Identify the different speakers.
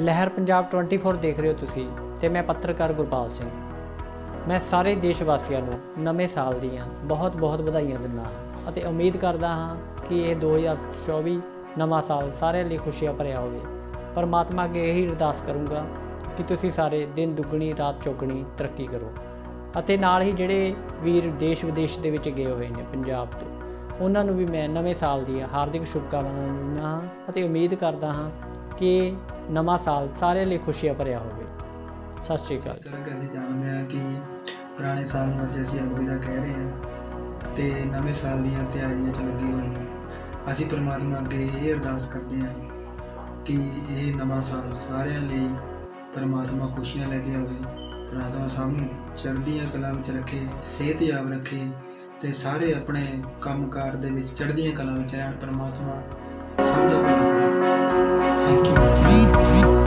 Speaker 1: ਲਹਿਰ ਪੰਜਾਬ 24 ਦੇਖ ਰਹੇ ਹੋ ਤੁਸੀਂ ਤੇ ਮੈਂ ਪੱਤਰਕਾਰ ਗੁਰਪਾਲ ਸਿੰਘ। ਮੈਂ ਸਾਰੇ ਦੇਸ਼ ਵਾਸੀਆਂ ਨੂੰ ਨਵੇਂ ਸਾਲ ਦੀਆਂ ਬਹੁਤ-ਬਹੁਤ ਵਧਾਈਆਂ ਦਿੰਦਾ ਹਾਂ ਅਤੇ ਉਮੀਦ ਕਰਦਾ ਹਾਂ ਕਿ ਇਹ 2024 ਨਵਾਂ ਸਾਲ ਸਾਰਿਆਂ ਲਈ ਖੁਸ਼ੀਆਂ ਭਰਿਆ ਹੋਵੇ। ਪਰਮਾਤਮਾ ਅੱਗੇ ਇਹੀ ਅਰਦਾਸ ਕਰੂੰਗਾ ਕਿ ਤੁਸੀਂ ਸਾਰੇ ਦਿਨ ਦੁੱਗਣੀ, ਰਾਤ ਚੌਗਣੀ ਤਰੱਕੀ ਕਰੋ ਅਤੇ ਨਾਲ ਹੀ ਜਿਹੜੇ ਵੀਰ ਦੇਸ਼ ਵਿਦੇਸ਼ ਦੇ ਵਿੱਚ ਗਏ ਹੋਏ ਨੇ ਪੰਜਾਬ ਤੋਂ, ਉਹਨਾਂ ਨੂੰ ਵੀ ਮੈਂ ਨਵੇਂ ਸਾਲ ਦੀਆਂ ਹਾਰਦਿਕ ਸ਼ੁਭਕਾਮਨਾਵਾਂ ਦਿੰਦਾ ਹਾਂ ਅਤੇ ਉਮੀਦ ਕਰਦਾ ਹਾਂ ਕਿ ਨਵਾਂ ਸਾਲ ਸਾਰਿਆਂ ਲਈ ਖੁਸ਼ੀਆਂ ਭਰਿਆ ਹੋਵੇ। ਸਤਿ ਸ਼੍ਰੀ ਅਕਾਲ।
Speaker 2: ਇਸ ਤਰ੍ਹਾਂ ਕਿ ਅਸੀਂ ਜਾਣਦੇ ਹਾਂ ਕਿ ਪੁਰਾਣੇ ਸਾਲ ਨੂੰ ਅੱਜ ਅਸੀਂ ਅਲਵਿਦਾ ਕਹਿ ਰਹੇ ਹਾਂ ਤੇ ਨਵੇਂ ਸਾਲ ਦੀਆਂ ਤਿਆਰੀਆਂ 'ਚ ਲੱਗੇ ਹੋਏ ਹਾਂ। ਅਸੀਂ ਪਰਮਾਤਮਾ ਅੱਗੇ ਇਹ ਅਰਦਾਸ ਕਰਦੇ ਹਾਂ ਕਿ ਇਹ ਨਵਾਂ ਸਾਲ ਸਾਰਿਆਂ ਲਈ ਪਰਮਾਤਮਾ ਖੁਸ਼ੀਆਂ ਲੈ ਕੇ ਆਵੇ, ਪਰਮਾਤਮਾ ਸਭ ਨੂੰ ਚੜ੍ਹਦੀਆਂ ਕਲਾ ਵਿੱਚ ਰੱਖੇ, ਸਿਹਤਯਾਬ ਰੱਖੇ ਤੇ ਸਾਰੇ ਆਪਣੇ ਕੰਮਕਾਰ ਦੇ ਵਿੱਚ ਚੜ੍ਹਦੀਆਂ ਕਲਾ ਵਿੱਚ ਰਹਿਣ, ਪਰਮਾਤਮਾ ਸਭ ਦਾ ਭਲਾ ਕਰੇ। Thank you